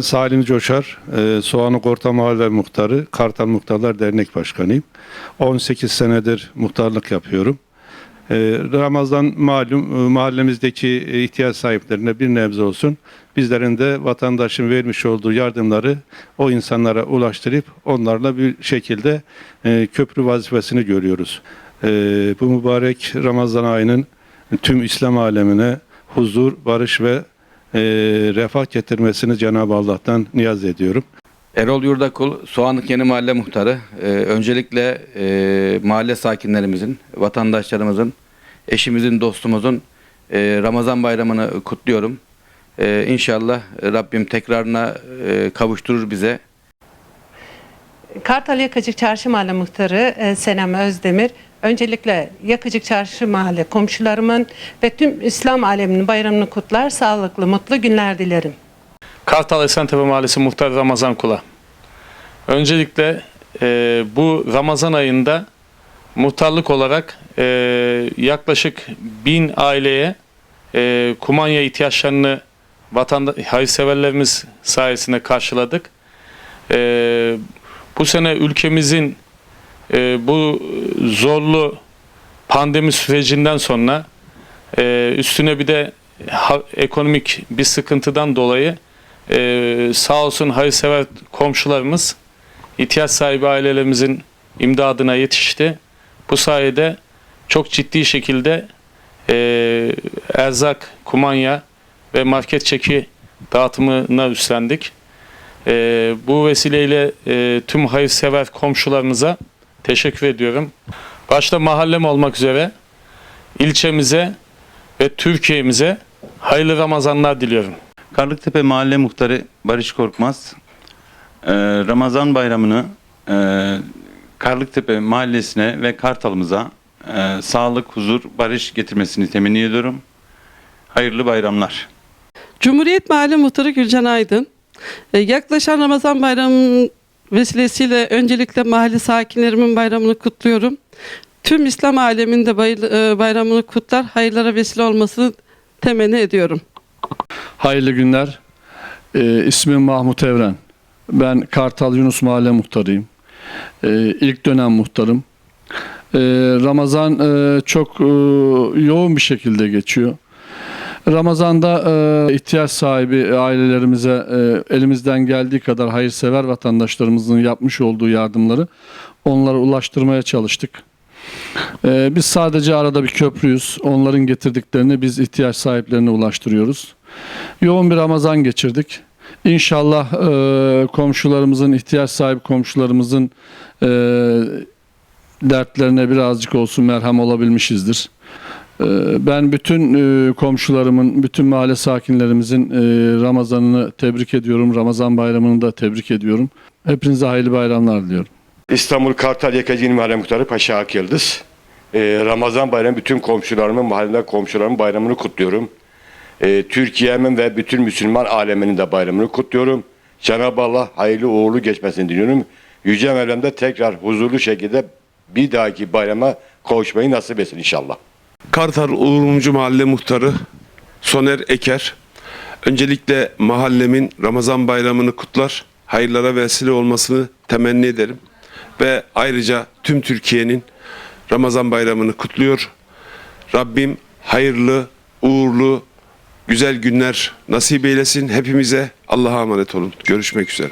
Salim Coşar, e, Soğanlık Orta Mahalle Muhtarı, Kartal Muhtarlar Dernek Başkanıyım. 18 senedir muhtarlık yapıyorum. E, Ramazan malum e, mahallemizdeki ihtiyaç sahiplerine bir nebze olsun bizlerin de vatandaşın vermiş olduğu yardımları o insanlara ulaştırıp onlarla bir şekilde köprü vazifesini görüyoruz. Bu mübarek Ramazan ayının tüm İslam alemine huzur, barış ve e, refah getirmesini Cenab-ı Allah'tan niyaz ediyorum. Erol Yurdakul, Soğanlık Yeni Mahalle Muhtarı. Ee, öncelikle e, mahalle sakinlerimizin, vatandaşlarımızın, eşimizin, dostumuzun e, Ramazan bayramını kutluyorum. E, inşallah Rabbim tekrarına e, kavuşturur bize. Kartal Yakacık Çarşı Mahalle Muhtarı e, Senem Özdemir. Öncelikle Yakacık Çarşı Mahalle komşularımın ve tüm İslam aleminin bayramını kutlar. Sağlıklı, mutlu günler dilerim. Kartal Esentepe Mahallesi Muhtarı Ramazan Kula. Öncelikle e, bu Ramazan ayında muhtarlık olarak e, yaklaşık bin aileye e, kumanya ihtiyaçlarını vatanda hayırseverlerimiz sayesinde karşıladık. E, bu sene ülkemizin e, bu zorlu pandemi sürecinden sonra e, üstüne bir de ha- ekonomik bir sıkıntıdan dolayı ee, sağ olsun hayırsever komşularımız ihtiyaç sahibi ailelerimizin imdadına yetişti. Bu sayede çok ciddi şekilde e, erzak, kumanya ve market çeki dağıtımına üstlendik. E, bu vesileyle e, tüm hayırsever komşularımıza teşekkür ediyorum. Başta mahallem olmak üzere ilçemize ve Türkiye'mize hayırlı Ramazanlar diliyorum. Karlıktepe Mahalle Muhtarı Barış Korkmaz, e, Ramazan bayramını e, Karlıktepe Mahallesi'ne ve Kartal'ımıza e, sağlık, huzur, barış getirmesini temenni ediyorum. Hayırlı bayramlar. Cumhuriyet Mahalle Muhtarı Gülcan Aydın. E, Yaklaşan Ramazan Bayramı'nın vesilesiyle öncelikle mahalle sakinlerimin bayramını kutluyorum. Tüm İslam aleminde e, bayramını kutlar, hayırlara vesile olmasını temenni ediyorum. Hayırlı günler. Ee, ismim Mahmut Evren. Ben Kartal Yunus Mahalle Muhtarıyım. Ee, ilk dönem muhtarım. Ee, Ramazan e, çok e, yoğun bir şekilde geçiyor. Ramazan'da e, ihtiyaç sahibi ailelerimize e, elimizden geldiği kadar hayırsever vatandaşlarımızın yapmış olduğu yardımları onlara ulaştırmaya çalıştık. Ee, biz sadece arada bir köprüyüz. Onların getirdiklerini biz ihtiyaç sahiplerine ulaştırıyoruz. Yoğun bir Ramazan geçirdik. İnşallah e, komşularımızın, ihtiyaç sahibi komşularımızın e, dertlerine birazcık olsun merhem olabilmişizdir. E, ben bütün e, komşularımın, bütün mahalle sakinlerimizin e, Ramazan'ını tebrik ediyorum. Ramazan bayramını da tebrik ediyorum. Hepinize hayırlı bayramlar diliyorum. İstanbul Kartal Yakacı'nın mahalle muhtarı Paşa Ak Yıldız. Ee, Ramazan bayramı bütün komşularımın, mahalleden komşularımın bayramını kutluyorum. Ee, Türkiye'min ve bütün Müslüman aleminin de bayramını kutluyorum. Cenab-ı Allah hayırlı uğurlu geçmesini diliyorum. Yüce Mevlam'da tekrar huzurlu şekilde bir dahaki bayrama kavuşmayı nasip etsin inşallah. Kartal Uğur Mumcu Mahalle Muhtarı Soner Eker. Öncelikle mahallemin Ramazan bayramını kutlar, hayırlara vesile olmasını temenni ederim. Ve ayrıca tüm Türkiye'nin Ramazan bayramını kutluyor. Rabbim hayırlı, uğurlu, güzel günler nasip eylesin hepimize. Allah'a emanet olun. Görüşmek üzere.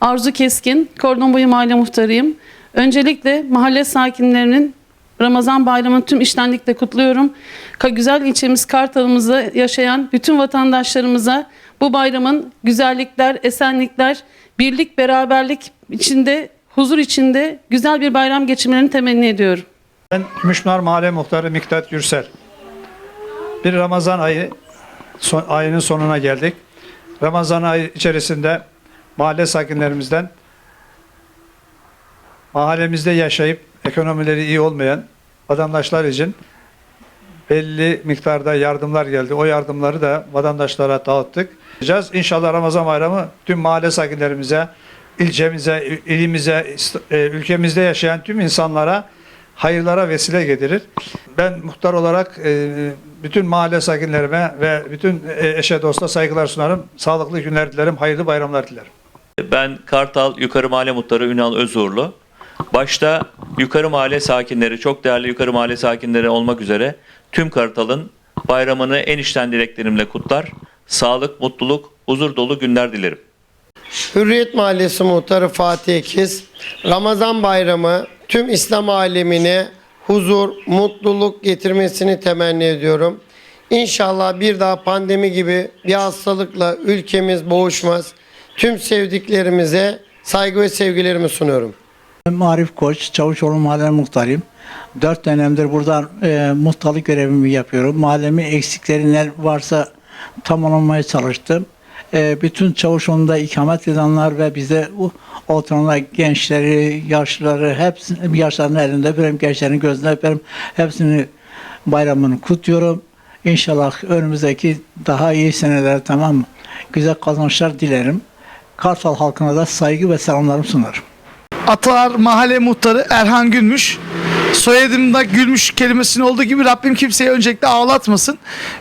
Arzu Keskin, Kordon Boyu Mahalle Muhtarıyım. Öncelikle mahalle sakinlerinin Ramazan bayramını tüm iştenlikle kutluyorum. Ka güzel ilçemiz Kartal'ımızda yaşayan bütün vatandaşlarımıza bu bayramın güzellikler, esenlikler, birlik, beraberlik içinde, huzur içinde güzel bir bayram geçirmelerini temenni ediyorum. Ben Gümüşpınar Mahalle Muhtarı Miktat Gürsel. Bir Ramazan ayı son, ayının sonuna geldik. Ramazan ayı içerisinde mahalle sakinlerimizden mahallemizde yaşayıp ekonomileri iyi olmayan vatandaşlar için belli miktarda yardımlar geldi. O yardımları da vatandaşlara dağıttık. İnşallah Ramazan bayramı tüm mahalle sakinlerimize, ilçemize, ilimize, e, ülkemizde yaşayan tüm insanlara hayırlara vesile getirir. Ben muhtar olarak e, bütün mahalle sakinlerime ve bütün e, eşe dosta saygılar sunarım. Sağlıklı günler dilerim, hayırlı bayramlar dilerim. Ben Kartal Yukarı Mahalle Muhtarı Ünal Özuğurlu. Başta Yukarı Mahalle sakinleri, çok değerli Yukarı Mahalle sakinleri olmak üzere tüm Kartal'ın bayramını en içten dileklerimle kutlar. Sağlık, mutluluk, huzur dolu günler dilerim. Hürriyet Mahallesi Muhtarı Fatih Ekiz, Ramazan Bayramı tüm İslam alemine huzur, mutluluk getirmesini temenni ediyorum. İnşallah bir daha pandemi gibi bir hastalıkla ülkemiz boğuşmaz. Tüm sevdiklerimize saygı ve sevgilerimi sunuyorum. Marif Koç, Çavuşoğlu Mahalle Muhtarıyım. Dört dönemdir buradan e, muhtarlık görevimi yapıyorum. Mahallemin eksikleri ne varsa tamamlamaya çalıştım. E, bütün Çavuşoğlu'nda ikamet edenler ve bize o- oturanlar, gençleri, yaşlıları, hepsini, yaşlarının elinde öperim, gençlerin gözünde öperim. Hepsini bayramını kutluyorum. İnşallah önümüzdeki daha iyi seneler tamam? Güzel kazançlar dilerim. Kartal halkına da saygı ve selamlarımı sunarım. Atalar Mahalle Muhtarı Erhan Gülmüş. Soyadımda Gülmüş kelimesinin olduğu gibi Rabbim kimseyi öncelikle ağlatmasın.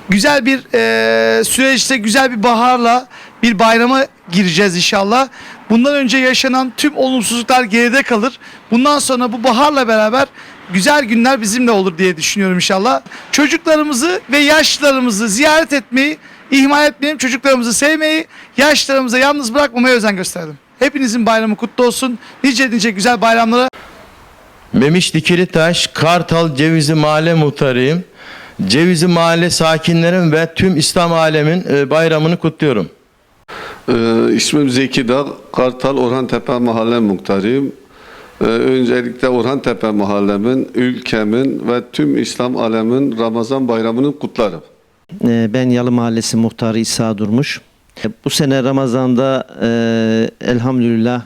Güzel bir e, süreçte güzel bir baharla bir bayrama gireceğiz inşallah. Bundan önce yaşanan tüm olumsuzluklar geride kalır. Bundan sonra bu baharla beraber güzel günler bizimle olur diye düşünüyorum inşallah. Çocuklarımızı ve yaşlılarımızı ziyaret etmeyi ihmal etmeyelim. Çocuklarımızı sevmeyi, yaşlılarımıza yalnız bırakmamaya özen gösterdim. Hepinizin bayramı kutlu olsun. Nice nice güzel bayramlara Memiş Dikilitaş, Kartal Cevizli Mahalle Muhtarıyım. Cevizli Mahalle sakinlerim ve tüm İslam alemin e, bayramını kutluyorum. Ee, ismim Zeki Dağ, Kartal Orhantepe Mahalle Muhtarıyım. Ee, öncelikle Orhantepe Mahallemin, ülkemin ve tüm İslam alemin Ramazan bayramını kutlarım. Ee, Ben Yalı Mahallesi Muhtarı İsa Durmuş. Ee, Bu sene Ramazan'da e, elhamdülillah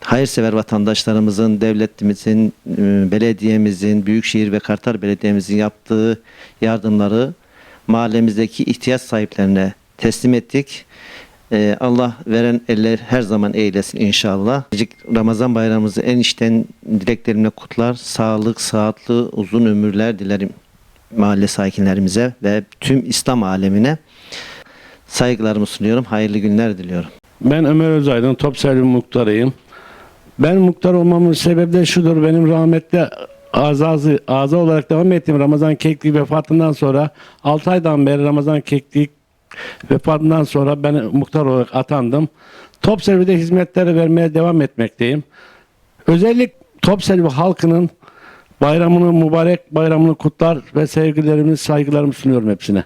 hayırsever vatandaşlarımızın, devletimizin, e, belediyemizin, Büyükşehir ve Kartal Belediye'mizin yaptığı yardımları mahallemizdeki ihtiyaç sahiplerine teslim ettik. Ee, Allah veren eller her zaman eylesin inşallah. Ramazan bayramımızı en içten dileklerimle kutlar. Sağlık, sıhhatli, uzun ömürler dilerim mahalle sakinlerimize ve tüm İslam alemine saygılarımı sunuyorum. Hayırlı günler diliyorum. Ben Ömer Özaydın, Topselvi muhtarıyım. Ben muhtar olmamın sebebi de şudur. Benim rahmetli azazı, aza olarak devam ettiğim Ramazan Keklik vefatından sonra 6 aydan beri Ramazan Keklik vefatından sonra ben muhtar olarak atandım. Topselvi'de hizmetleri vermeye devam etmekteyim. Özellikle Topselvi halkının bayramını, mübarek bayramını kutlar ve sevgilerimi, saygılarımı sunuyorum hepsine.